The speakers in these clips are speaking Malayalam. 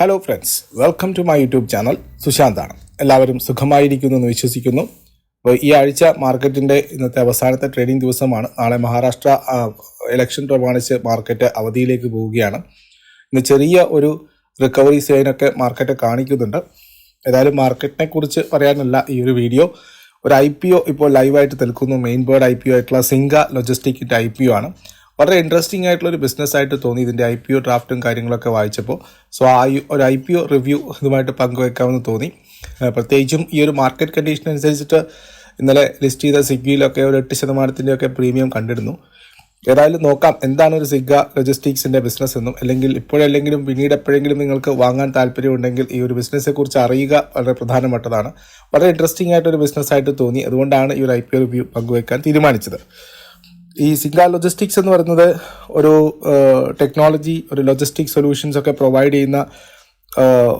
Hello friends welcome to my YouTube channel സുശാന്താണ്. എല്ലാവരും സുഖമായിരിക്കുന്നു എന്ന് വിശ്വസിക്കുന്നു. അപ്പോൾ ഈ ആഴ്ച മാർക്കറ്റിന്റെ ഇന്നത്തെ അവസാനത്തെ ട്രേഡിംഗ് ദിവസമാണ്. നാളെ മഹാരാഷ്ട്ര ഇലക്ഷൻ പ്രമാണിച്ച് മാർക്കറ്റ് അവധിയിലേക്ക് പോവുകയാണ്. ഇന്ന് ചെറിയ ഒരു റിക്കവറി സൈനൊക്കെ മാർക്കറ്റ് കാണിക്കുന്നുണ്ട്. ഏതായാലും മാർക്കറ്റിനെ കുറിച്ച് പറയാനല്ല ഈ ഒരു വീഡിയോ. ഒരു ഐ പി ഒ ഇപ്പോൾ ലൈവായിട്ട് നിൽക്കുന്നു. Main board I P O ആയിട്ടുള്ള സിംഗ ലോജിസ്റ്റിക്കിന്റെ ഐ പി ഒ ആണ്. വളരെ ഇൻട്രസ്റ്റിംഗ് ആയിട്ടുള്ള ഒരു ബിസിനസ് ആയിട്ട് തോന്നി. ഇതിന്റെ ഐ പി ഒ ഡ്രാഫ്റ്റും കാര്യങ്ങളൊക്കെ വായിച്ചപ്പോൾ സോ ആ ഒരു ഐ പി ഒ റിവ്യൂ ഇതുമായിട്ട് പങ്കുവെക്കാമെന്ന് തോന്നി. പ്രത്യേകിച്ചും ഈ ഒരു മാർക്കറ്റ് കണ്ടീഷൻ അനുസരിച്ചിട്ട് ഇന്നലെ ലിസ്റ്റ് ചെയ്ത സ്വിഗ്ഗിയിലൊക്കെ ഒരു എട്ട് ശതമാനത്തിന്റെ ഒക്കെ പ്രീമിയം കണ്ടിരുന്നു. ഏതായാലും നോക്കാം എന്താണ് ഒരു സിഗ ലോജിസ്റ്റിക്സിന്റെ ബിസിനസ് എന്നും അല്ലെങ്കിൽ ഇപ്പോഴല്ലെങ്കിലും പിന്നീട് എപ്പോഴെങ്കിലും നിങ്ങൾക്ക് വാങ്ങാൻ താല്പര്യമുണ്ടെങ്കിൽ ഈ ഒരു ബിസിനസ്സെക്കുറിച്ച് അറിയുക വളരെ പ്രധാനപ്പെട്ടതാണ്. വളരെ ഇൻട്രസ്റ്റിംഗ് ആയിട്ടൊരു ബിസിനസ്സായിട്ട് തോന്നി. അതുകൊണ്ടാണ് ഈ ഒരു ഐ പി ഒ റിവ്യൂ പങ്കുവെക്കാൻ തീരുമാനിച്ചത്. ഈ സിംഗ ലോജിസ്റ്റിക്സ് എന്ന് പറയുന്നത് ഒരു ടെക്നോളജി ഒരു ലോജിസ്റ്റിക് സൊല്യൂഷൻസ് ഒക്കെ പ്രൊവൈഡ് ചെയ്യുന്ന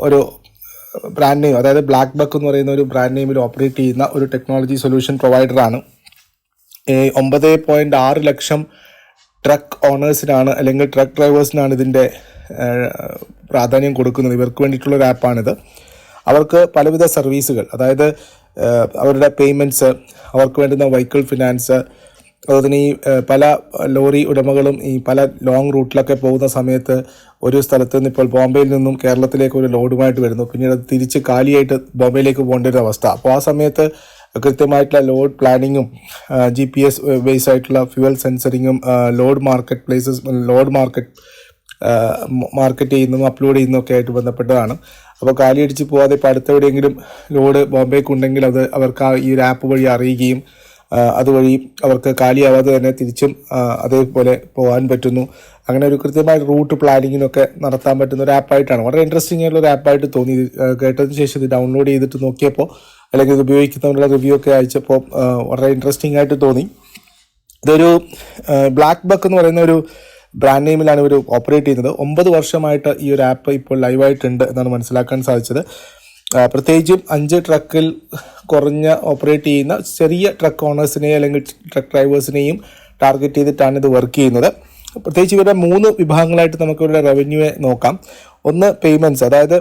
ഒരു ബ്രാൻഡ് നെയിം അതായത് ബ്ലാക്ക് ബക്ക് എന്ന് പറയുന്ന ഒരു ബ്രാൻഡ് നെയിമിൽ ഓപ്പറേറ്റ് ചെയ്യുന്ന ഒരു ടെക്നോളജി സൊല്യൂഷൻ പ്രൊവൈഡറാണ് ഒമ്പത് പോയിന്റ് ആറ് ലക്ഷം ട്രക്ക് ഓണേഴ്സിനാണ് അല്ലെങ്കിൽ ട്രക്ക് ഡ്രൈവേഴ്സിനാണ് ഇതിന്റെ പ്രാധാന്യം കൊടുക്കുന്നത്. ഇവർക്ക് വേണ്ടിയിട്ടുള്ള ഒരു ആപ്പാണിത് അവർക്ക് പലവിധ സർവീസുകൾ അതായത് അവരുടെ പേയ്മെന്റ്സ് അവർക്ക് വേണ്ടുന്ന വെഹിക്കിൾ ഫിനാൻസ് അതുപോലെ തന്നെ ഈ പല ലോറി ഉടമകളും ഈ പല ലോങ് റൂട്ടിലൊക്കെ പോകുന്ന സമയത്ത് ഒരു സ്ഥലത്ത് നിന്ന് ഇപ്പോൾ ബോംബെയിൽ നിന്നും കേരളത്തിലേക്ക് ഒരു ലോഡുമായിട്ട് വരുന്നു. പിന്നീട് അത് തിരിച്ച് കാലിയായിട്ട് ബോംബെയിലേക്ക് പോകേണ്ട ഒരു അവസ്ഥ. അപ്പോൾ ആ സമയത്ത് കൃത്യമായിട്ടുള്ള ലോഡ് പ്ലാനിങ്ങും ജി പി എസ് ബേസ് ആയിട്ടുള്ള fuel സെൻസറിങ്ങും load market places load market market ചെയ്യുന്നതും അപ്ലോഡ് ചെയ്യുന്നതും ആയിട്ട് ബന്ധപ്പെട്ടതാണ്. അപ്പോൾ കാലിയടിച്ച് പോവാതെ ഇപ്പോൾ അടുത്തെവിടെയെങ്കിലും ലോഡ് ബോംബെക്ക് ഉണ്ടെങ്കിൽ അത് അവർക്ക് ആ ഈ ഒരു ആപ്പ് വഴി അറിയുകയും അതുവഴി അവർക്ക് കാലിയാവാതെ തന്നെ തിരിച്ചും അതേപോലെ പോകാൻ പറ്റുന്നു. അങ്ങനെ ഒരു കൃത്യമായ റൂട്ട് പ്ലാനിങ്ങിനൊക്കെ നടത്താൻ പറ്റുന്ന ഒരു ആപ്പായിട്ടാണ്. വളരെ ഇൻട്രസ്റ്റിംഗ് ആയിട്ടുള്ള ഒരു ആപ്പായിട്ട് തോന്നി. കേട്ടതിന് ശേഷം ഇത് ഡൗൺലോഡ് ചെയ്തിട്ട് നോക്കിയപ്പോൾ അല്ലെങ്കിൽ ഇത് ഉപയോഗിക്കുന്നവരുടെ റിവ്യൂ ഒക്കെ അയച്ചപ്പോൾ വളരെ ഇൻട്രസ്റ്റിംഗ് ആയിട്ട് തോന്നി. ഇതൊരു ബ്ലാക്ക് ബക്ക് എന്ന് പറയുന്ന ഒരു ബ്രാൻഡ് നെയിമിലാണ് ഇവർ ഓപ്പറേറ്റ് ചെയ്യുന്നത്. ഒമ്പത് വർഷമായിട്ട് ഈ ഒരു ആപ്പ് ഇപ്പോൾ ലൈവായിട്ടുണ്ട് എന്നാണ് മനസ്സിലാക്കാൻ സാധിച്ചത്. പ്രത്യേകിച്ചും അഞ്ച് ട്രക്കിൽ കുറഞ്ഞ ഓപ്പറേറ്റ് ചെയ്യുന്ന ചെറിയ ട്രക്ക് ഓണേഴ്സിനെയും അല്ലെങ്കിൽ ട്രക്ക് ഡ്രൈവേഴ്സിനെയും ടാർഗറ്റ് ചെയ്തിട്ടാണ് ഇത് വർക്ക് ചെയ്യുന്നത്. പ്രത്യേകിച്ച് ഇവരുടെ മൂന്ന് വിഭാഗങ്ങളായിട്ട് നമുക്ക് ഇവരുടെ റവന്യൂവെ നോക്കാം. ഒന്ന് പേയ്മെന്റ്സ് അതായത്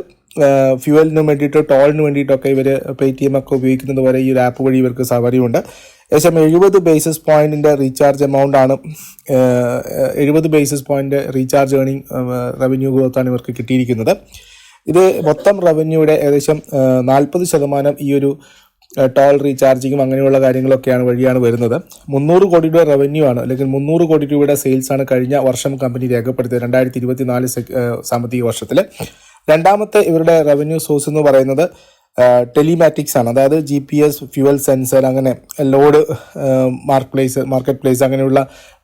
ഫ്യൂവലിന് വേണ്ടിയിട്ടോ ടോളിന് വേണ്ടിയിട്ടൊക്കെ ഇവർ പേ ടി എം ഒക്കെ ഉപയോഗിക്കുന്നത് വരെ ഈ ഒരു ആപ്പ് വഴി ഇവർക്ക് സൗകര്യമുണ്ട്. ഏകദേശം എഴുപത് ബേസിസ് പോയിന്റിന്റെ റീചാർജ് എമൗണ്ട് ആണ് എഴുപത് basis point recharge earning revenue ഗ്രോത്താണ് ഇവർക്ക് കിട്ടിയിരിക്കുന്നത്. ഇത് മൊത്തം റവന്യൂയുടെ ഏകദേശം നാൽപ്പത് ശതമാനം ഈ ഒരു ടോൾ റീചാർജിങ്ങും അങ്ങനെയുള്ള കാര്യങ്ങളൊക്കെയാണ് വഴിയാണ് വരുന്നത്. മുന്നൂറ് കോടി രൂപ റവന്യൂ ആണ് അല്ലെങ്കിൽ മുന്നൂറ് കോടി രൂപയുടെ സെയിൽസ് ആണ് കഴിഞ്ഞ വർഷം കമ്പനി രേഖപ്പെടുത്തിയത് രണ്ടായിരത്തി ഇരുപത്തിനാല് സാമ്പത്തിക വർഷത്തിൽ രണ്ടാമത്തെ ഇവരുടെ റവന്യൂ സോഴ്സ് എന്ന് പറയുന്നത് ടെലിമാറ്റിക്സ് ആണ്. അതായത് G P S fuel sensor അങ്ങനെ load mark place market place അങ്ങനെയുള്ള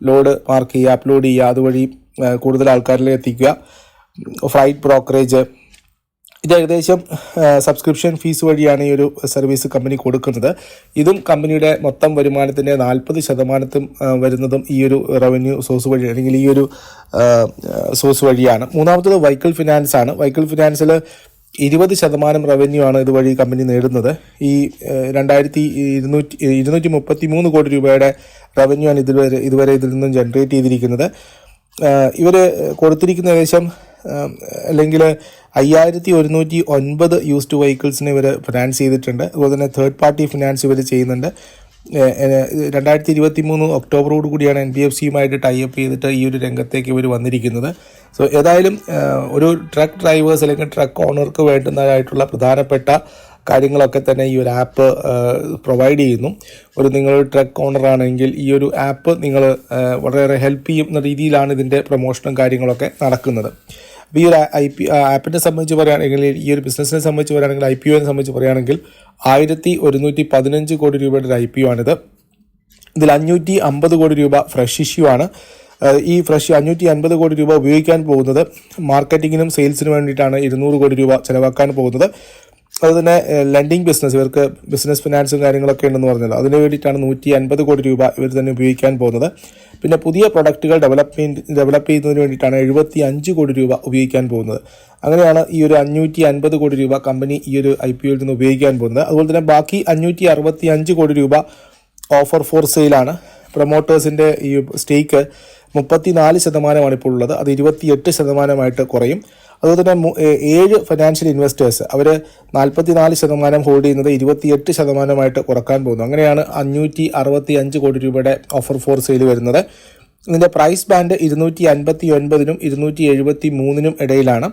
ലോഡ് മാർക്ക് ചെയ്യുക അപ്ലോഡ് ചെയ്യുക അതുവഴി കൂടുതൽ ആൾക്കാരിലേക്ക് എത്തിക്കുക. ഫ്ലൈറ്റ് ബ്രോക്കറേജ് ഇത് ഏകദേശം സബ്സ്ക്രിപ്ഷൻ ഫീസ് വഴിയാണ് ഈ ഒരു സർവീസ് കമ്പനി കൊടുക്കുന്നത്. ഇതും കമ്പനിയുടെ മൊത്തം വരുമാനത്തിന്റെ നാൽപ്പത് ശതമാനത്തും വരുന്നതും ഈ ഒരു റവന്യൂ സോഴ്സ് വഴി അല്ലെങ്കിൽ ഈ ഒരു സോഴ്സ് വഴിയാണ്. മൂന്നാമത്തത് വൈക്കിൾ ഫിനാൻസ് ആണ്. വൈക്കിൾ ഫിനാൻസിൽ ഇരുപത് ശതമാനം റവന്യൂ ആണ് ഇതുവഴി കമ്പനി നേടുന്നത്. ഈ രണ്ടായിരത്തി ഇരുന്നൂറ്റി ഇരുന്നൂറ്റി മുപ്പത്തി മൂന്ന് കോടി രൂപയുടെ റവന്യൂ ആണ് ഇതുവരെ ഇതുവരെ ഇതിൽ നിന്നും ജനറേറ്റ് ചെയ്തിരിക്കുന്നത്. ഇവർ കൊടുത്തിരിക്കുന്ന ഏകദേശം അല്ലെങ്കിൽ അയ്യായിരത്തി ഒരുന്നൂറ്റി ഒൻപത് യൂസ്ഡ് വെഹിക്കിൾസിന് ഇവർ ഫിനാൻസ് ചെയ്തിട്ടുണ്ട്. അതുപോലെ തന്നെ തേർഡ് പാർട്ടി ഫിനാൻസ് ഇവർ ചെയ്യുന്നുണ്ട്. രണ്ടായിരത്തി ഇരുപത്തി മൂന്ന് ഒക്ടോബറോട് കൂടിയാണ് എൻ ബി എഫ് സിയുമായിട്ട് ടൈപ്പ് ചെയ്തിട്ട് ഈ ഒരു രംഗത്തേക്ക് ഇവർ വന്നിരിക്കുന്നത്. സോ ഏതായാലും ഒരു ട്രക്ക് ഡ്രൈവേഴ്സ് അല്ലെങ്കിൽ ട്രക്ക് ഓണർക്ക് വേണ്ടുന്നതായിട്ടുള്ള പ്രധാനപ്പെട്ട കാര്യങ്ങളൊക്കെ തന്നെ ഈ ഒരു ആപ്പ് പ്രൊവൈഡ് ചെയ്യുന്നു. ഒരു നിങ്ങളൊരു ട്രക്ക് ഓണർ ആണെങ്കിൽ ഈ ഒരു ആപ്പ് നിങ്ങൾ വളരെയേറെ ഹെൽപ്പ് ചെയ്യുന്ന രീതിയിലാണ് ഇതിന്റെ പ്രൊമോഷനും കാര്യങ്ങളൊക്കെ നടക്കുന്നത്. ഈ ഒരു ഐ പി ആപ്പിനെ സംബന്ധിച്ച് പറയുകയാണെങ്കിൽ ഈ ഒരു ബിസിനസ്സിനെ സംബന്ധിച്ച് പറയുകയാണെങ്കിൽ ഐ പി ഒനെ സംബന്ധിച്ച് പറയുകയാണെങ്കിൽ ആയിരത്തി ഒരുന്നൂറ്റി പതിനഞ്ച് കോടി രൂപയുടെ ഒരു ഐ പി ഒ ആണിത്. ഇതിൽ അഞ്ഞൂറ്റി അമ്പത് കോടി രൂപ ഫ്രഷ് ഇഷ്യൂ ആണ്. ഈ ഫ്രഷ് അഞ്ഞൂറ്റി അൻപത് കോടി രൂപ ഉപയോഗിക്കാൻ പോകുന്നത് മാർക്കറ്റിങ്ങിനും സെയിൽസിനും വേണ്ടിയിട്ടാണ്. ഇരുന്നൂറ് കോടി രൂപ ചിലവാക്കാൻ പോകുന്നത്. അതുതന്നെ ലെൻഡിങ് ബിസിനസ് ഇവർക്ക് ബിസിനസ് ഫിനാൻസും കാര്യങ്ങളൊക്കെ ഉണ്ടെന്ന് പറഞ്ഞല്ലോ. അതിന് വേണ്ടിയിട്ടാണ് നൂറ്റി അൻപത് കോടി രൂപ ഇവർ തന്നെ ഉപയോഗിക്കാൻ പോകുന്നത്. പിന്നെ പുതിയ പ്രൊഡക്റ്റുകൾ ഡെവലപ്മെന്റ് ഡെവലപ്പ് ചെയ്യുന്നതിന് വേണ്ടിയിട്ടാണ് എഴുപത്തി അഞ്ച് കോടി രൂപ ഉപയോഗിക്കാൻ പോകുന്നത്. അങ്ങനെയാണ് ഈ ഒരു അഞ്ഞൂറ്റി അൻപത് കോടി രൂപ കമ്പനി ഈ ഒരു ഐ പി ഒയിൽ നിന്ന് ഉപയോഗിക്കാൻ പോകുന്നത്. അതുപോലെ തന്നെ ബാക്കി അഞ്ഞൂറ്റി അറുപത്തി അഞ്ച് കോടി രൂപ ഓഫർ ഫോർ സെയിലാണ് പ്രൊമോട്ടേഴ്സിന്റെ ഈ സ്റ്റേക്ക് മുപ്പത്തി നാല് ശതമാനമാണ് ഇപ്പോൾ ഉള്ളത്. അത് ഇരുപത്തിയെട്ട് ശതമാനമായിട്ട് കുറയും. അതുപോലെ തന്നെ ഏഴ് ഫിനാൻഷ്യൽ ഇൻവെസ്റ്റേഴ്സ് അവർ നാൽപ്പത്തിനാല് ശതമാനം ഹോൾഡ് ചെയ്യുന്നത് ഇരുപത്തിയെട്ട് ശതമാനമായിട്ട് കുറയ്ക്കാൻ പോകുന്നു. അങ്ങനെയാണ് അഞ്ഞൂറ്റി അറുപത്തി അഞ്ച് കോടി രൂപയുടെ ഓഫർ ഫോർ സെയിൽ വരുന്നത്. ഇതിന്റെ പ്രൈസ് ബാൻഡ് ഇരുന്നൂറ്റി അൻപത്തി ഒൻപതിനും ഇരുന്നൂറ്റി എഴുപത്തി മൂന്നിനും ഇടയിലാണ്.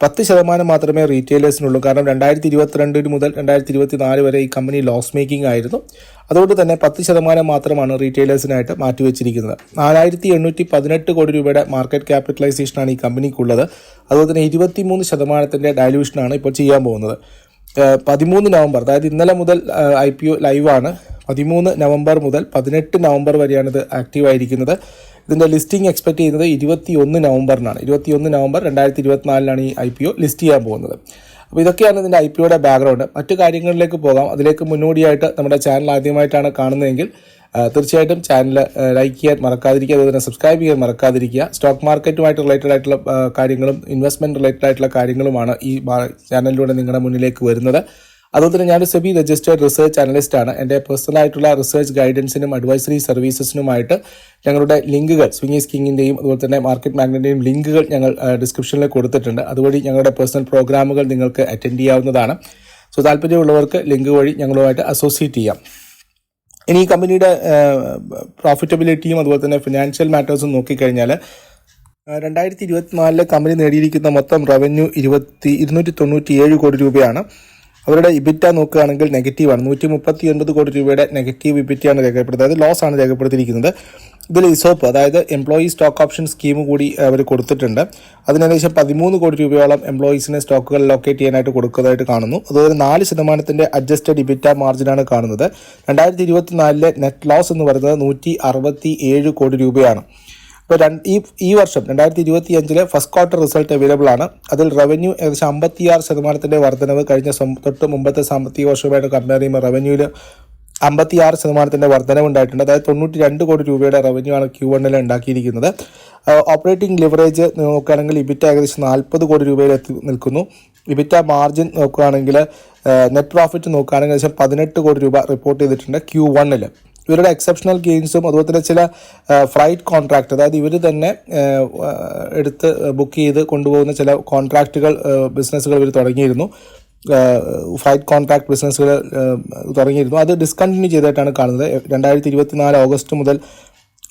പത്ത് ശതമാനം മാത്രമേ റീറ്റെയിലേഴ്സിനുള്ളൂ. കാരണം രണ്ടായിരത്തി ഇരുപത്തിരണ്ടിന് മുതൽ രണ്ടായിരത്തി ഇരുപത്തി നാല് വരെ ഈ കമ്പനി ലോസ് മേക്കിംഗ് ആയിരുന്നു. അതുകൊണ്ട് തന്നെ പത്ത് ശതമാനം മാത്രമാണ് റീറ്റെയിലേഴ്സിനായിട്ട് മാറ്റിവെച്ചിരിക്കുന്നത്. നാലായിരത്തി എണ്ണൂറ്റി പതിനെട്ട് കോടി രൂപയുടെ മാർക്കറ്റ് ക്യാപിറ്റലൈസേഷനാണ് ഈ കമ്പനിക്കുള്ളത്. അതുപോലെ തന്നെ ഇരുപത്തിമൂന്ന് ശതമാനത്തിന്റെ ഡയലൂഷനാണ് ഇപ്പോൾ ചെയ്യാൻ പോകുന്നത്. പതിമൂന്ന് നവംബർ അതായത് ഇന്നലെ മുതൽ ഐ പി ഒ ലൈവാണ് പതിമൂന്ന് നവംബർ മുതൽ പതിനെട്ട് നവംബർ വരെയാണ് ഇത് ആക്റ്റീവ് ആയിരിക്കുന്നത്. ഇതിന്റെ ലിസ്റ്റിംഗ് എക്സ്പെക്ട് ചെയ്യുന്നത് ഇരുപത്തി ഒന്ന് നവംബറിനാണ്. ഇരുപത്തി ഒന്ന് നവംബർ രണ്ടായിരത്തി ഇരുപത്തിനാലിനാണ് ഈ ഐ പി ഒ ലിസ്റ്റ് ചെയ്യാൻ പോകുന്നത്. അപ്പോൾ ഇതൊക്കെയാണ് ഇതിന്റെ ഐ പി ഒയുടെ ബാക്ക്ഗ്രൗണ്ട് മറ്റു കാര്യങ്ങളിലേക്ക് പോകാം. അതിലേക്ക് മുന്നോടിയായിട്ട് നമ്മുടെ ചാനൽ ആദ്യമായിട്ടാണ് കാണുന്നതെങ്കിൽ തീർച്ചയായിട്ടും ചാനൽ ലൈക്ക് ചെയ്യാൻ മറക്കാതിരിക്കുക അതുപോലെ തന്നെ സബ്സ്ക്രൈബ് ചെയ്യാൻ മറക്കാതിരിക്കുക. സ്റ്റോക്ക് മാർക്കറ്റുമായിട്ട് റിലേറ്റഡ് ആയിട്ടുള്ള കാര്യങ്ങളും ഇൻവെസ്റ്റ്മെന്റ് റിലേറ്റഡ് ആയിട്ടുള്ള കാര്യങ്ങളുമാണ് ഈ ചാനലിലൂടെ നിങ്ങളുടെ മുന്നിലേക്ക് വരുന്നത്. അതുപോലെ തന്നെ ഞാൻ സെബി രജിസ്റ്റേർഡ് റിസർച്ച് അനലിസ്റ്റ് ആണ്. എന്റെ പേഴ്സണൽ ആയിട്ടുള്ള റിസർച്ച് ഗൈഡൻസിനും അഡ്വൈസറി സർവീസസിനുമായിട്ട് ഞങ്ങളുടെ ലിങ്കുകൾ സ്വിങ്ങീസ് കിങ്ങിന്റെയും അതുപോലെ തന്നെ മാർക്കറ്റ് മാഗ്നറ്റിന്റെയും ലിങ്കുകൾ ഞങ്ങൾ ഡിസ്ക്രിപ്ഷനിൽ കൊടുത്തിട്ടുണ്ട്. അതുവഴി ഞങ്ങളുടെ പേഴ്സണൽ പ്രോഗ്രാമുകൾ നിങ്ങൾക്ക് അറ്റൻഡ് ചെയ്യാവുന്നതാണ്. സോ താല്പര്യമുള്ളവർക്ക് ലിങ്ക് വഴി ഞങ്ങളുമായിട്ട് അസോസിയേറ്റ് ചെയ്യാം. ഇനി ഈ കമ്പനിയുടെ പ്രോഫിറ്റബിലിറ്റിയും അതുപോലെ തന്നെ ഫിനാൻഷ്യൽ മാറ്റേഴ്സും നോക്കിക്കഴിഞ്ഞാൽ രണ്ടായിരത്തി ഇരുപത്തിനാലിലെ കമ്പനി നേടിയിരിക്കുന്ന മൊത്തം റവന്യൂ ഇരുപത്തി ഇരുന്നൂറ്റി തൊണ്ണൂറ്റി ഏഴ് കോടി രൂപയാണ്. അവരുടെ ഇബിറ്റ നോക്കുകയാണെങ്കിൽ നെഗറ്റീവാണ് നൂറ്റി മുപ്പത്തി ഒൻപത് കോടി രൂപയുടെ നെഗറ്റീവ് ഇബിറ്റയാണ് രേഖപ്പെടുത്തുന്നത്. അതായത് ലോസ് ആണ് രേഖപ്പെടുത്തിയിരിക്കുന്നത്. ഇതിൽ ഇസോപ്പ് അതായത് എംപ്ലോയി സ്റ്റോക്ക് ഓപ്ഷൻ സ്കീം കൂടി അവർ കൊടുത്തിട്ടുണ്ട്. അതിനേകദേശം പതിമൂന്ന് കോടി രൂപയോളം എംപ്ലോയീസിന് സ്റ്റോക്കുകൾ ലൊക്കേറ്റ് ചെയ്യാനായിട്ട് കൊടുക്കുന്നതായിട്ട് കാണുന്നു. അതുപോലെ നാല് ശതമാനത്തിന്റെ അഡ്ജസ്റ്റഡ് ഇബിറ്റ മാർജിനാണ് കാണുന്നത്. രണ്ടായിരത്തി ഇരുപത്തിനാലിലെ നെറ്റ് ലോസ് എന്ന് പറയുന്നത് നൂറ്റി അറുപത്തി ഏഴ് കോടി രൂപയാണ്. ഇപ്പോൾ രണ്ട് ഈ ഈ വർഷം രണ്ടായിരത്തി ഇരുപത്തി അഞ്ചിലെ ഫസ്റ്റ് ക്വാർട്ടർ റിസൾട്ട് അവൈലബിൾ ആണ്. അതിൽ റവന്യൂ ഏകദേശം അമ്പത്തിയാറ് ശതമാനത്തിന്റെ വർധനവ് കഴിഞ്ഞ തൊട്ട് മുമ്പത്തെ സാമ്പത്തിക വർഷവുമായിട്ട് കമ്പയർ ചെയ്യുമ്പോൾ റവന്യൂവിൽ അമ്പത്തിയാറ് ശതമാനത്തിന്റെ വർധനവ് ഉണ്ടായിട്ടുണ്ട്. അതായത് തൊണ്ണൂറ്റി രണ്ട് കോടി രൂപയുടെ റവന്യൂ ആണ് ക്യൂ വണ്ണിൽ ഉണ്ടാക്കിയിരിക്കുന്നത്. ഓപ്പറേറ്റിംഗ് ലിവറേജ് നോക്കുകയാണെങ്കിൽ ഇബിറ്റ ഏകദേശം നാൽപ്പത് കോടി രൂപയിൽ എത്തി നിൽക്കുന്നു. ഇബിറ്റ മാർജിൻ നോക്കുകയാണെങ്കിൽ നെറ്റ് പ്രോഫിറ്റ് നോക്കുകയാണെങ്കിൽ ഏകദേശം പതിനെട്ട് കോടി രൂപ റിപ്പോർട്ട് ചെയ്തിട്ടുണ്ട് ക്യൂ വണ്ണിൽ ഇവരുടെ എക്സെപ്ഷണൽ ഗെയിൻസും അതുപോലെ തന്നെ ചില ഫ്ലൈറ്റ് കോൺട്രാക്ട് അതായത് ഇവർ തന്നെ എടുത്ത് ബുക്ക് ചെയ്ത് കൊണ്ടുപോകുന്ന ചില കോൺട്രാക്റ്റുകൾ ബിസിനസ്സുകൾ ഇവർ തുടങ്ങിയിരുന്നു. ഫ്ലൈറ്റ് കോൺട്രാക്ട് ബിസിനസ്സുകൾ തുടങ്ങിയിരുന്നു. അത് ഡിസ്കണ്ടിന്യൂ ചെയ്തായിട്ടാണ് കാണുന്നത്. രണ്ടായിരത്തി ഇരുപത്തി നാല് ഓഗസ്റ്റ് മുതൽ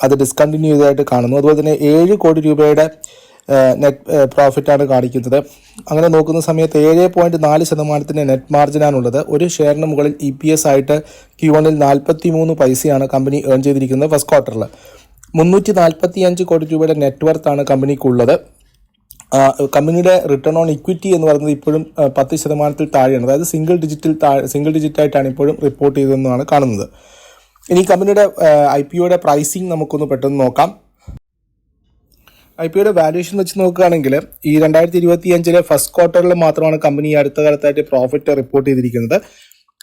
അത് ഡിസ്കണ്ടിന്യൂ ചെയ്തതായിട്ട് കാണുന്നു. അതുപോലെ തന്നെ ഏഴ് കോടി രൂപയുടെ നെറ്റ് പ്രോഫിറ്റാണ് കാണിക്കുന്നത്. അങ്ങനെ നോക്കുന്ന സമയത്ത് ഏഴ് പോയിന്റ് നാല് ശതമാനത്തിന്റെ നെറ്റ് മാർജിനാണുള്ളത് ഒരു ഷെയറിന് മുകളിൽ ഇ പി എസ് ആയിട്ട് ക്യൂ വണ്ണിൽ നാൽപ്പത്തി മൂന്ന് പൈസയാണ് കമ്പനി ഏൺ ചെയ്തിരിക്കുന്നത് ഫസ്റ്റ് ക്വാർട്ടറിൽ മുന്നൂറ്റി നാൽപ്പത്തി അഞ്ച് കോടി രൂപയുടെ നെറ്റ്വർത്താണ് കമ്പനിക്കുള്ളത് കമ്പനിയുടെ റിട്ടേൺ ഓൺ ഇക്വിറ്റി എന്ന് പറയുന്നത് ഇപ്പോഴും പത്ത് ശതമാനത്തിൽ താഴെയാണ്. അതായത് സിംഗിൾ ഡിജിറ്റിൽ താഴെ സിംഗിൾ ഡിജിറ്റായിട്ടാണ് ഇപ്പോഴും റിപ്പോർട്ട് ചെയ്തതെന്നാണ് കാണുന്നത്. ഇനി കമ്പനിയുടെ ഐ പി ഒയുടെ പ്രൈസിങ് നമുക്കൊന്ന് പെട്ടെന്ന് നോക്കാം. ഐ പി ഒയുടെ വാല്യൂഷൻ വെച്ച് നോക്കുകയാണെങ്കിൽ ഈ രണ്ടായിരത്തി ഇരുപത്തി അഞ്ചിലെ ഫസ്റ്റ് ക്വാർട്ടറിൽ മാത്രമാണ് കമ്പനി അടുത്ത കാലത്തായിട്ട് പ്രോഫിറ്റ് റിപ്പോർട്ട് ചെയ്തിരിക്കുന്നത്.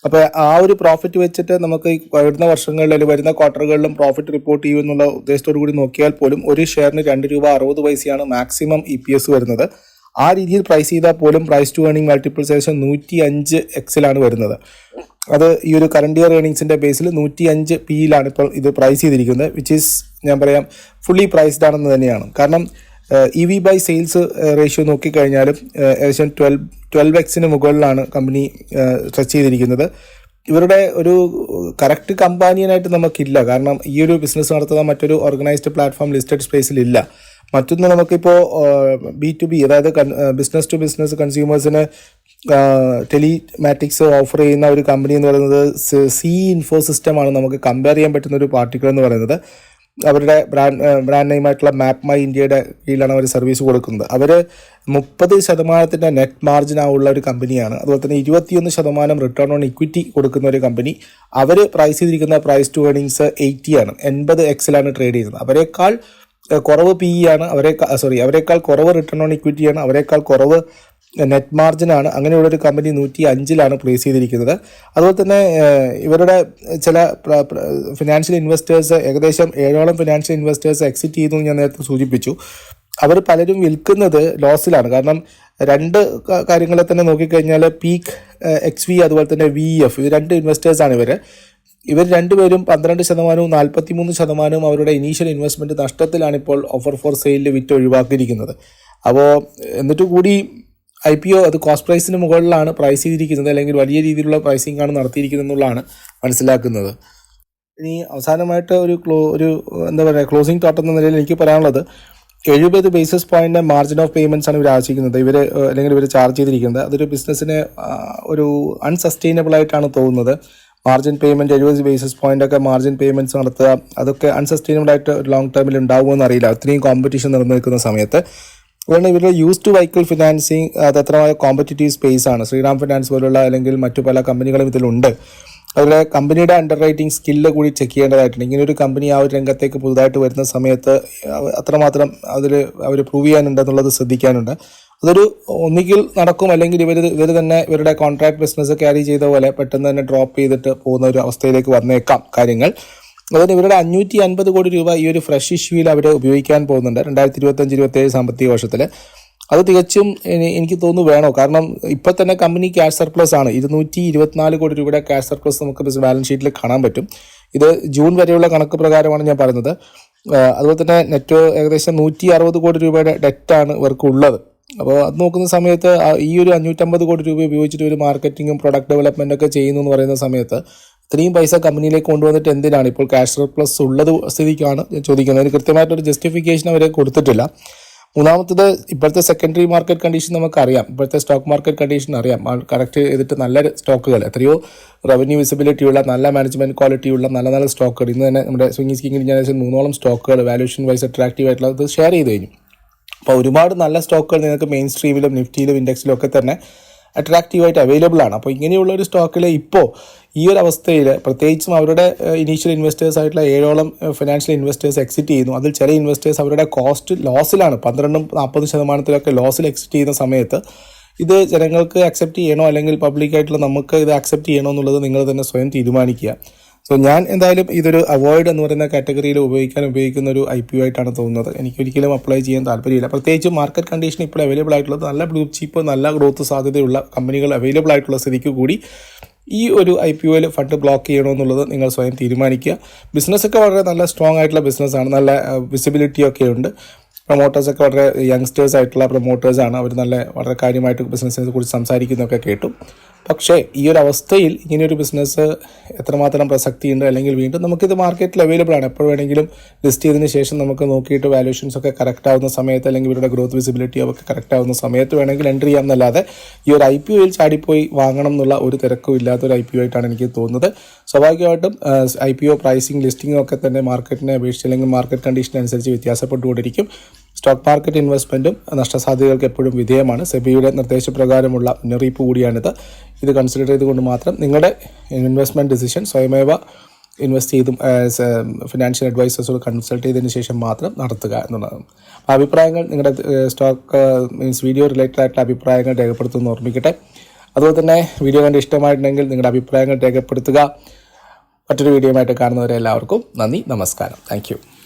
അപ്പോൾ ആ ഒരു പ്രോഫിറ്റ് വെച്ചിട്ട് നമുക്ക് വരുന്ന വർഷങ്ങളിൽ വരുന്ന ക്വാർട്ടറുകളിലും പ്രോഫിറ്റ് റിപ്പോർട്ട് ചെയ്യുമെന്നുള്ള ഉദ്ദേശത്തോടു കൂടി നോക്കിയാൽ പോലും ഒരു ഷെയറിന് രണ്ട് രൂപ അറുപത് പൈസയാണ് മാക്സിമം ഇ പി എസ് വരുന്നത്. ആ രീതിയിൽ പ്രൈസ് ചെയ്താൽ പോലും പ്രൈസ് ടു ഏണിംഗ് മൾട്ടിപ്പിൾസ് ഏകദേശം നൂറ്റി അഞ്ച് എക്സിലാണ് വരുന്നത്. അത് ഈ ഒരു കറണ്ട് ഇയർ ഏണിങ്സിന്റെ ബേസിൽ നൂറ്റി അഞ്ച് പിയിലാണ് ഇപ്പോൾ ഇത് പ്രൈസ് ചെയ്തിരിക്കുന്നത് വിച്ച് ഈസ് ഞാൻ പറയാം ഫുള്ളി പ്രൈസ്ഡ് ആണെന്ന് തന്നെയാണ്. കാരണം E V by sales ratio നോക്കിക്കഴിഞ്ഞാലും ഏകദേശം ട്വൽവ് ട്വൽവ് എക്സിന് മുകളിലാണ് കമ്പനി സ്ട്രെച്ച് ചെയ്തിരിക്കുന്നത്. ഇവരുടെ ഒരു കറക്റ്റ് കമ്പാനിയനായിട്ട് നമുക്കില്ല. കാരണം ഈ ഒരു ബിസിനസ് നടത്തുന്ന മറ്റൊരു ഓർഗനൈസ്ഡ് പ്ലാറ്റ്ഫോം ലിസ്റ്റഡ് സ്പേസിൽ ഇല്ല. മറ്റൊന്ന് നമുക്കിപ്പോൾ ബി ടു ബി അതായത് ബിസിനസ് ടു ബിസിനസ് കൺസ്യൂമേഴ്സിന് ടെലിമാറ്റിക്സ് ഓഫർ ചെയ്യുന്ന ഒരു കമ്പനി എന്ന് പറയുന്നത് സി ഇൻഫോ സിസ്റ്റമാണ് നമുക്ക് കമ്പയർ ചെയ്യാൻ പറ്റുന്ന ഒരു പാർട്ടിക്കൾ എന്ന് പറയുന്നത്. അവരുടെ ബ്രാൻഡ് ബ്രാൻഡ് നെയിമായിട്ടുള്ള മാപ്പ് മൈ ഇന്ത്യയുടെ കീഴിലാണ് അവർ സർവീസ് കൊടുക്കുന്നത്. അവർ മുപ്പത് ശതമാനത്തിന്റെ നെറ്റ് മാർജിൻ ആവുള്ള ഒരു കമ്പനിയാണ് അതുപോലെ തന്നെ ഇരുപത്തിയൊന്ന് ശതമാനം റിട്ടേൺ ഓൺ ഇക്വിറ്റി കൊടുക്കുന്ന ഒരു കമ്പനി അവർ പ്രൈസ് ചെയ്തിരിക്കുന്ന പ്രൈസ് ടു ഏണിങ്സ് എയ്റ്റി ആണ്. എൺപത് എക്സിലാണ് ട്രേഡ് ചെയ്യുന്നത്. അവരെക്കാൾ കുറവ് പി ഇ ആണ്. അവരെ സോറി അവരെക്കാൾ കുറവ് റിട്ടേൺ ഓൺ ഇക്വിറ്റിയാണ് അവരെക്കാൾ കുറവ് നെറ്റ് മാർജിൻ ആണ്. അങ്ങനെയുള്ള ഒരു കമ്പനി നൂറ്റി അഞ്ചിലാണ് പ്ലേസ് ചെയ്തിരിക്കുന്നത്. അതുപോലെ തന്നെ ഇവരുടെ ചില ഫിനാൻഷ്യൽ ഇൻവെസ്റ്റേഴ്സ് ഏകദേശം ഏഴോളം ഫിനാൻഷ്യൽ ഇൻവെസ്റ്റേഴ്സ് എക്സിറ്റ് ചെയ്തു ഞാൻ നേരത്തെ സൂചിപ്പിച്ചു. അവർ പലരും വിൽക്കുന്നത് ലോസിലാണ് കാരണം രണ്ട് കാര്യങ്ങളെ തന്നെ നോക്കിക്കഴിഞ്ഞാൽ പീക്ക് എക്സ് വി അതുപോലെ തന്നെ വി എഫ് ഇത് രണ്ട് ഇൻവെസ്റ്റേഴ്സാണ് ഇവർ ഇവർ രണ്ടുപേരും പന്ത്രണ്ട് ശതമാനവും നാൽപ്പത്തി മൂന്ന് ശതമാനവും അവരുടെ ഇനീഷ്യൽ ഇൻവെസ്റ്റ്മെന്റ് നഷ്ടത്തിലാണ് ഇപ്പോൾ ഓഫർ ഫോർ സെയിലിൽ വിറ്റ് ഒഴിവാക്കിയിരിക്കുന്നത് അപ്പോൾ എന്നിട്ട് കൂടി ഐ പി ഒ അത് കോസ്റ്റ് പ്രൈസിന് മുകളിലാണ് പ്രൈസ് ചെയ്തിരിക്കുന്നത് അല്ലെങ്കിൽ വലിയ രീതിയിലുള്ള പ്രൈസിംഗ് ആണ് നടത്തിയിരിക്കുന്നത് എന്നുള്ളതാണ് മനസ്സിലാക്കുന്നത്. ഇനി അവസാനമായിട്ട് ഒരു ക്ലോ ഒരു എന്താ പറയുക ക്ലോസിംഗ് തോട്ട് എന്ന നിലയിൽ എനിക്ക് പറയാനുള്ളത് എഴുപത് basis point margin of payments ആണ് ഇവർ ആവശ്യിക്കുന്നത്. ഇവർ അല്ലെങ്കിൽ ഇവർ ചാർജ് ചെയ്തിരിക്കുന്നത്. അതൊരു ബിസിനസ്സിന് ഒരു അൺസസ്റ്റൈനബിൾ ആയിട്ടാണ് തോന്നുന്നത്. മാർജിൻ പേയ്മെന്റ് എഴുപത് ബേസിസ് പോയിന്റ് ഒക്കെ മാർജിൻ പേയ്മെന്റ്സ് നടത്തുക അതൊക്കെ അൺസസ്റ്റൈനബിൾ ആയിട്ട് ലോങ് ടേമിൽ ഉണ്ടാവുമെന്ന് അറിയില്ല അത്രയും കോമ്പറ്റീഷൻ നടന്നു നിൽക്കുന്ന സമയത്ത് അതുകൊണ്ട് ഇവരുടെ യൂസ് ടു വെഹിക്കിൾ ഫിനാൻസിങ് അത്ര കോമ്പറ്റീറ്റീവ് സ്പേസ് ആണ്. ശ്രീറാം ഫിനാൻസ് പോലുള്ള അല്ലെങ്കിൽ മറ്റു പല കമ്പനികളും ഇതിലുണ്ട്. അതുപോലെ കമ്പനിയുടെ അണ്ടർ റൈറ്റിംഗ് സ്കില്ല് കൂടി ചെക്ക് ചെയ്യേണ്ടതായിട്ടുണ്ട്. ഇങ്ങനെ ഒരു കമ്പനി ആ ഒരു രംഗത്തേക്ക് പുതുതായിട്ട് വരുന്ന സമയത്ത് അത്രമാത്രം അതിൽ അവർ പ്രൂവ് ചെയ്യാനുണ്ടെന്നുള്ളത് ശ്രദ്ധിക്കാനുണ്ട്. അതൊരു ഒന്നുകിൽ നടക്കും അല്ലെങ്കിൽ ഇവർ ഇവർ തന്നെ ഇവരുടെ കോൺട്രാക്ട് ബിസിനസ് ക്യാരി ചെയ്ത പോലെ പെട്ടെന്ന് തന്നെ ഡ്രോപ്പ് ചെയ്തിട്ട് പോകുന്ന ഒരു അവസ്ഥയിലേക്ക് വന്നേക്കാം കാര്യങ്ങൾ. അതുകൊണ്ട് ഇവരുടെ അഞ്ഞൂറ്റി അൻപത് കോടി രൂപ ഈ ഒരു ഫ്രഷ് ഇഷ്യൂവിൽ അവർ ഉപയോഗിക്കാൻ പോകുന്നുണ്ട്. രണ്ടായിരത്തി ഇരുപത്തഞ്ച് ഇരുപത്തേഴ് സാമ്പത്തിക വർഷത്തിൽ അത് തികച്ചും എനിക്ക് തോന്നുന്നു വേണോ? കാരണം ഇപ്പൊ തന്നെ കമ്പനി ക്യാഷ് സർപ്ലസ് ആണ്. ഇരുന്നൂറ്റി ഇരുപത്തിനാല് കോടി രൂപയുടെ ക്യാഷ് സർപ്ലസ് നമുക്ക് ബാലൻസ് ഷീറ്റിൽ കാണാൻ പറ്റും. ഇത് ജൂൺ വരെയുള്ള കണക്ക് പ്രകാരമാണ് ഞാൻ പറയുന്നത് അതുപോലെ തന്നെ നെറ്റ് ഏകദേശം നൂറ്റി അറുപത് കോടി രൂപയുടെ ഡെറ്റാണ് ഇവർക്ക് ഉള്ളത്. അപ്പോൾ അത് നോക്കുന്ന സമയത്ത് ഈ ഒരു അഞ്ഞൂറ്റമ്പത് കോടി രൂപ ഉപയോഗിച്ചിട്ട് ഒരു മാർക്കറ്റിങ്ങും പ്രൊഡക്റ്റ് ഡെവലപ്മെന്റ് ഒക്കെ ചെയ്യുന്നു എന്ന് പറയുന്ന സമയത്ത് ഇത്രയും പൈസ കമ്പനിയിലേക്ക് കൊണ്ടുവന്നിട്ട് എന്തിനാണ് ഇപ്പോൾ ക്യാഷ് സർപ്ലസ് ഉള്ളത് സ്ഥിതിക്കാണ്? ഞാൻ ചോദിക്കുന്നത്. അതിന് കൃത്യമായിട്ടൊരു ജസ്റ്റിഫിക്കേഷൻ അവർ കൊടുത്തിട്ടില്ല. മൂന്നാമത്തത് ഇപ്പോഴത്തെ സെക്കൻഡറി മാർക്കറ്റ് കണ്ടീഷൻ നമുക്കറിയാം. ഇപ്പോഴത്തെ സ്റ്റോക്ക് മാർക്കറ്റ് കണ്ടീഷൻ അറിയാം. കറക്റ്റ് ചെയ്തിട്ട് നല്ല സ്റ്റോക്കുകൾ എത്രയോ റവന്യൂ വിസിബിലിറ്റി ഉള്ള നല്ല മാനേജ്മെന്റ് ക്വാളിറ്റി ഉള്ള നല്ല നല്ല സ്റ്റോക്കുകൾ ഇന്ന് തന്നെ നമ്മുടെ സ്വിംഗി സ്കീങ്ങിൽ ഞാൻ മൂന്നോളം സ്റ്റോക്കുകൾ വാല്യൂഷൻ വൈസ് അട്രാക്റ്റീവ് ആയിട്ടുള്ളത് ഷെയർ ചെയ്ത് കഴിഞ്ഞു. അപ്പോൾ ഒരുപാട് നല്ല സ്റ്റോക്കുകൾ നിങ്ങൾക്ക് മെയിൻ സ്ട്രീമിലും നിഫ്റ്റിയിലും ഇൻഡെക്സിലും ഒക്കെ തന്നെ അട്രാക്റ്റീവ് ആയിട്ട് അവൈലബിൾ ആണ്. അപ്പോൾ ഇങ്ങനെയുള്ള ഒരു സ്റ്റോക്കിൽ ഇപ്പോൾ ഈ ഒരു അവസ്ഥയിൽ പ്രത്യേകിച്ചും അവരുടെ ഇനീഷ്യൽ ഇൻവെസ്റ്റേഴ്സ് ആയിട്ടുള്ള ഏഴോളം ഫിനാൻഷ്യൽ ഇൻവെസ്റ്റേഴ്സ് എക്സിറ്റ് ചെയ്യുന്നു. അതിൽ ചില ഇൻവെസ്റ്റേഴ്സ് അവരുടെ കോസ്റ്റ് ലോസിലാണ് പന്ത്രണ്ടും നാൽപ്പത് ശതമാനത്തിലൊക്കെ ലോസിൽ എക്സിറ്റ് ചെയ്യുന്ന സമയത്ത് ഇത് ജനങ്ങൾക്ക് അക്സെപ്റ്റ് ചെയ്യണോ? അല്ലെങ്കിൽ പബ്ലിക്കായിട്ടുള്ള നമുക്ക് ഇത് അക്സെപ്റ്റ് ചെയ്യണോ എന്നുള്ളത് നിങ്ങൾ തന്നെ സ്വയം തീരുമാനിക്കുക. സോ ഞാൻ എന്തായാലും ഇതൊരു അവോയ്ഡ് എന്ന് പറയുന്ന കാറ്റഗറിയിൽ ഉപയോഗിക്കാൻ ഉപയോഗിക്കുന്ന ഒരു ഐ പി ഒ ആയിട്ടാണ് തോന്നുന്നത്. എനിക്ക് ഒരിക്കലും അപ്ലൈ ചെയ്യാൻ താല്പര്യമില്ല. പ്രത്യേകിച്ച് മാർക്കറ്റ് കണ്ടീഷൻ ഇപ്പോൾ അവൈലബിൾ ആയിട്ടുള്ളത് നല്ല ബ്ലൂ ചീപ്പ് നല്ല ഗ്രോത്ത് സാധ്യതയുള്ള കമ്പനികൾ അവൈലബിൾ ആയിട്ടുള്ള സ്ഥിതിക്ക് കൂടി ഈ ഒരു ഐ പി ഒയിൽ ഫണ്ട് ബ്ലോക്ക് ചെയ്യണമെന്നുള്ളത് നിങ്ങൾ സ്വയം തീരുമാനിക്കുക. ബിസിനസ്സൊക്കെ വളരെ നല്ല സ്ട്രോങ് ആയിട്ടുള്ള ബിസിനസ്സാണ് നല്ല വിസിബിലിറ്റി ഒക്കെ ഉണ്ട്. പ്രൊമോട്ടേഴ്സൊക്കെ വളരെ യങ്സ്റ്റേഴ്സ് ആയിട്ടുള്ള പ്രൊമോട്ടേഴ്സാണ് അവർ നല്ല വളരെ കാര്യമായിട്ട് ബിസിനസ്സിനെ കുറിച്ച് സംസാരിക്കുന്നതൊക്കെ കേട്ടു. പക്ഷേ ഈ ഒരു അവസ്ഥയിൽ ഇങ്ങനെയൊരു ബിസിനസ് എത്രമാത്രം പ്രസക്തിയുണ്ട് അല്ലെങ്കിൽ വീണ്ടും നമുക്കിത് മാർക്കറ്റിൽ അവൈലബിൾ ആണ്. എപ്പോൾ വേണമെങ്കിലും ലിസ്റ്റ് ചെയ്തതിന് ശേഷം നമുക്ക് നോക്കിയിട്ട് വാല്യൂഷൻസ് ഒക്കെ കറക്റ്റ് ആവുന്ന സമയത്ത് അല്ലെങ്കിൽ ഇവരുടെ ഗ്രോത്ത് വിസിബിലിറ്റി ഒക്കെ കറക്റ്റ് ആവുന്ന സമയത്ത് വേണമെങ്കിൽ എൻട്രി ചെയ്യാം എന്നല്ലാതെ ഈ ഒരു ഐ പി ഒയിൽ ചാടിപ്പോയി വാങ്ങണം എന്നുള്ള ഒരു തിരക്കും ഇല്ലാത്ത ഒരു ഐ പി ഒ ആയിട്ടാണ് എനിക്ക് തോന്നുന്നത്. സ്വാഭാവികമായിട്ടും ഐ പി ഒ പ്രൈസിങ് ലിസ്റ്റിംഗും ഒക്കെ തന്നെ മാർക്കറ്റിനെ അപേക്ഷിച്ച് അല്ലെങ്കിൽ മാർക്കറ്റ് കണ്ടീഷൻ അനുസരിച്ച് വ്യത്യാസപ്പെട്ടുകൊണ്ടിരിക്കും. സ്റ്റോക്ക് മാർക്കറ്റ് ഇൻവെസ്റ്റ്മെന്റും നഷ്ടസാധ്യതകൾക്ക് എപ്പോഴും വിധേയമാണ്. സെബിയുടെ നിർദ്ദേശപ്രകാരമുള്ള മുന്നറിയിപ്പ് കൂടിയാണിത്. ഇത് കൺസിഡർ ചെയ്തുകൊണ്ട് മാത്രം നിങ്ങളുടെ ഇൻവെസ്റ്റ്മെന്റ് ഡിസിഷൻ സ്വയമേവ ഇൻവെസ്റ്റ് ചെയ്തും ഫിനാൻഷ്യൽ അഡ്വൈസേഴ്സോട് കൺസൾട്ട് ചെയ്തതിന് ശേഷം മാത്രം നടത്തുക എന്നുള്ളതാണ്. അഭിപ്രായങ്ങൾ നിങ്ങളുടെ സ്റ്റോക്ക് മീൻസ് വീഡിയോ റിലേറ്റഡ് ആയിട്ടുള്ള അഭിപ്രായങ്ങൾ രേഖപ്പെടുത്തുമെന്ന് ഓർമ്മിക്കട്ടെ. അതുപോലെ തന്നെ വീഡിയോ കണ്ട് ഇഷ്ടമായിട്ടുണ്ടെങ്കിൽ നിങ്ങളുടെ അഭിപ്രായങ്ങൾ രേഖപ്പെടുത്തുക. മറ്റൊരു വീഡിയോയുമായിട്ട് കാണുന്നവരെ എല്ലാവർക്കും നന്ദി നമസ്കാരം. താങ്ക്